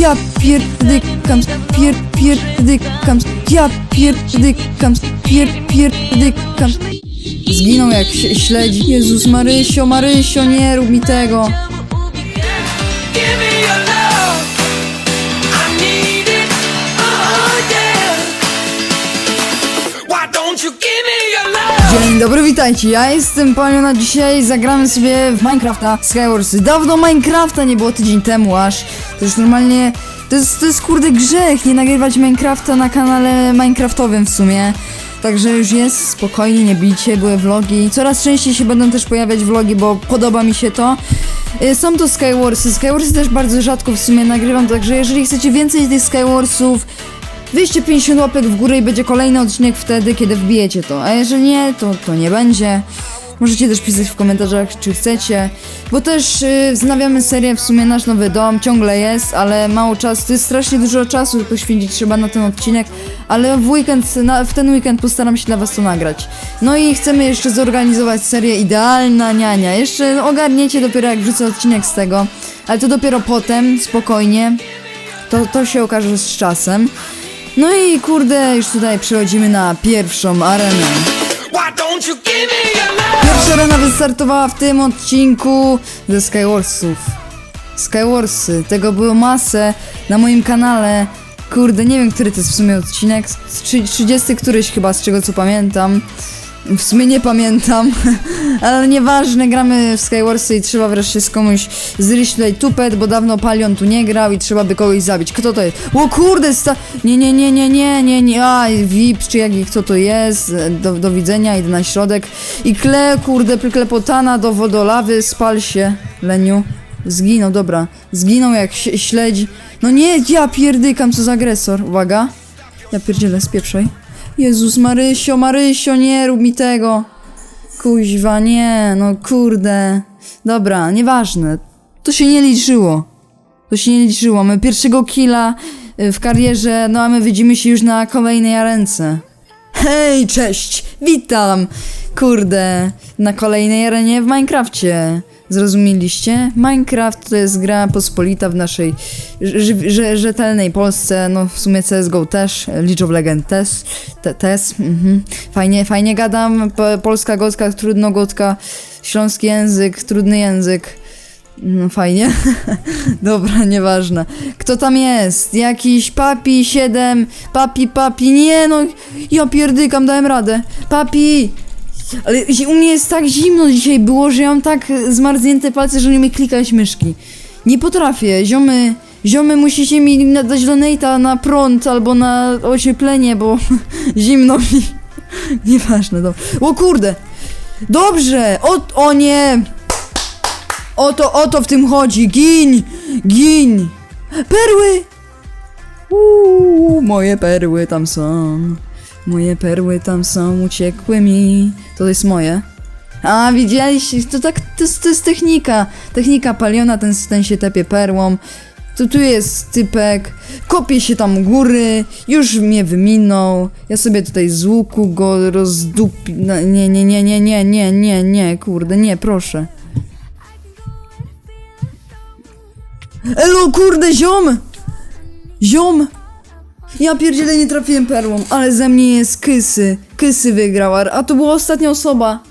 ja pierdykam, pier, pierdykam, ja pierdykam, pier, pierdykam. Zginął jak się śledzi. Jezus Marysio, Marysio, nie rób mi tego. Oh? Dzień dobry, witajcie, ja jestem Paniona, dzisiaj zagramy sobie w Minecrafta Skywarsy. Dawno Minecrafta nie było tydzień temu aż, to już normalnie, to jest, to jest kurde grzech nie nagrywać Minecrafta na kanale Minecraftowym w sumie. Także już jest, spokojnie, nie bijcie, były vlogi. Coraz częściej się będą też pojawiać vlogi, bo podoba mi się to. Y, Są to Skywarsy, Skywarsy też bardzo rzadko w sumie nagrywam, także jeżeli chcecie więcej tych Skywarsów, Wyjście 50 łapek w górę i będzie kolejny odcinek wtedy, kiedy wbijecie to. A jeżeli nie, to, to nie będzie. Możecie też pisać w komentarzach, czy chcecie. Bo też yy, wznawiamy serię, w sumie nasz nowy dom ciągle jest, ale mało czasu. To jest strasznie dużo czasu poświęcić trzeba na ten odcinek, ale w weekend, na, w ten weekend postaram się dla was to nagrać. No i chcemy jeszcze zorganizować serię Idealna Niania. Jeszcze ogarniecie dopiero jak wrzucę odcinek z tego, ale to dopiero potem, spokojnie. To, to się okaże z czasem. No i kurde, już tutaj przechodzimy na pierwszą arenę. Why don't you give me arena wystartowała w tym odcinku ze Skywarsów. Skywarsy, tego było masę na moim kanale. Kurde, nie wiem, który to jest w sumie odcinek. Trzy- 30 któryś chyba, z czego co pamiętam. W sumie nie pamiętam, ale nieważne, gramy w Skywarsy i trzeba wreszcie z komuś zryć tutaj tupet, bo dawno Palion tu nie grał i trzeba by kogoś zabić. Kto to jest? O kurde, sta... Nie, nie, nie, nie, nie, nie, nie, a, VIP, czy jak kto to jest, do, do widzenia, idę na środek. I kle, kurde, klepotana do wodolawy, spal się, Leniu. Zginął, dobra, zginął jak ś- śledzi. No nie, ja pierdykam, co za agresor, uwaga. Ja pierdzielę, spieprzaj. Jezus Marysio, Marysio, nie rób mi tego. Kuźwa, nie, no kurde. Dobra, nieważne. To się nie liczyło. To się nie liczyło. Mamy pierwszego killa y, w karierze, no a my widzimy się już na kolejnej arence. Hej, cześć, witam! Kurde, na kolejnej arenie w Minecrafcie. Zrozumieliście? Minecraft to jest gra pospolita w naszej rzetelnej Polsce, no w sumie CSGO też, League of Legends też, te, też, mhm. Fajnie, fajnie gadam, po, polska gotka, trudno gotka, śląski język, trudny język. No fajnie. Dobra, nieważne. Kto tam jest? Jakiś papi 7, papi, papi, nie no, ja pierdykam, dałem radę. Papi! Ale u mnie jest tak zimno dzisiaj było, że ja mam tak e, zmarznięte palce, że nie umiem klikać myszki. Nie potrafię, ziomy, ziomy musicie mi dać donate'a na prąd albo na ocieplenie, bo zimno mi. Nieważne, dobra. O kurde! Dobrze! O, o nie! O to, o to w tym chodzi. Gin! Gin! Perły! Uuu, moje perły tam są. Moje perły tam są, uciekły mi. To jest moje. A, widzieliście? To tak, to, to jest technika. Technika paliona, ten, ten się tepie perłą. Tu, tu jest typek, kopie się tam góry, już mnie wyminął. Ja sobie tutaj z łuku go rozdupi... No, nie, nie, nie, nie, nie, nie, nie, nie, kurde, nie, proszę. Elo, kurde, ziom! Ziom! Ja pierdzielę nie trafiłem perłą, ale ze mnie jest Kysy. Kysy wygrał, a, to była ostatnia osoba.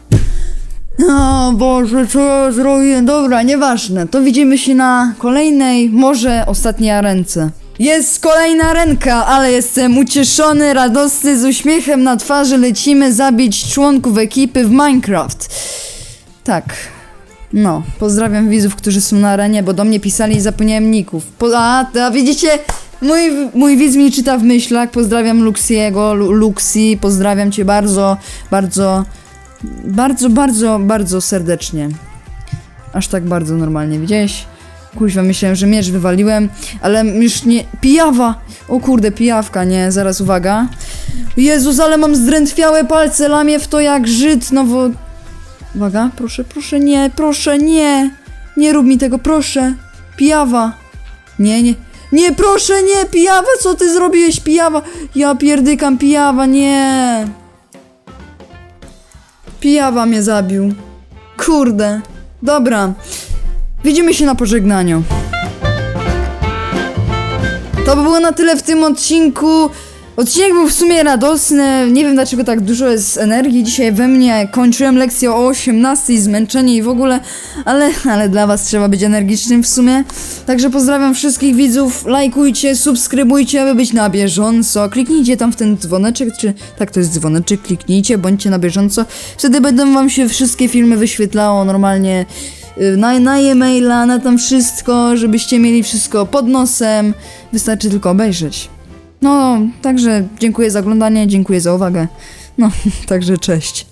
O Boże, co ja zrobiłem? Dobra, nieważne. To widzimy się na kolejnej, może ostatniej arence. Jest kolejna ręka, ale jestem ucieszony, radosny, z uśmiechem na twarzy lecimy zabić członków ekipy w Minecraft. Tak. No, pozdrawiam widzów, którzy są na arenie, bo do mnie pisali i zapomniałem ników. Po, a, a widzicie, mój, mój widz mi czyta w myślach. Pozdrawiam Luxiego, Lu, Luxi, pozdrawiam cię bardzo, bardzo, bardzo, bardzo, bardzo serdecznie. Aż tak bardzo normalnie, widziałeś? Kuźwa, myślałem, że miecz wywaliłem, ale już nie... Pijawa! O kurde, pijawka, nie, zaraz uwaga. Jezus, ale mam zdrętwiałe palce, lamię w to jak Żyd nowo... Uwaga, proszę, proszę, nie, proszę, nie! Nie rób mi tego, proszę! Pijawa! Nie, nie, nie, proszę, nie, pijawa, co ty zrobiłeś, pijawa? Ja pierdykam, pijawa, nie! Pijawa mnie zabił. Kurde. Dobra. Widzimy się na pożegnaniu. To by było na tyle w tym odcinku. Odcinek był w sumie radosny. Nie wiem dlaczego tak dużo jest energii dzisiaj we mnie. Kończyłem lekcję o 18, zmęczenie i w ogóle, ale, ale dla was trzeba być energicznym w sumie. Także pozdrawiam wszystkich widzów. Lajkujcie, subskrybujcie, aby być na bieżąco. Kliknijcie tam w ten dzwoneczek, czy tak to jest dzwoneczek, kliknijcie, bądźcie na bieżąco. Wtedy będą wam się wszystkie filmy wyświetlało normalnie y, na, na e-maila, na tam wszystko, żebyście mieli wszystko pod nosem. Wystarczy tylko obejrzeć. No, także dziękuję za oglądanie, dziękuję za uwagę. No, także cześć.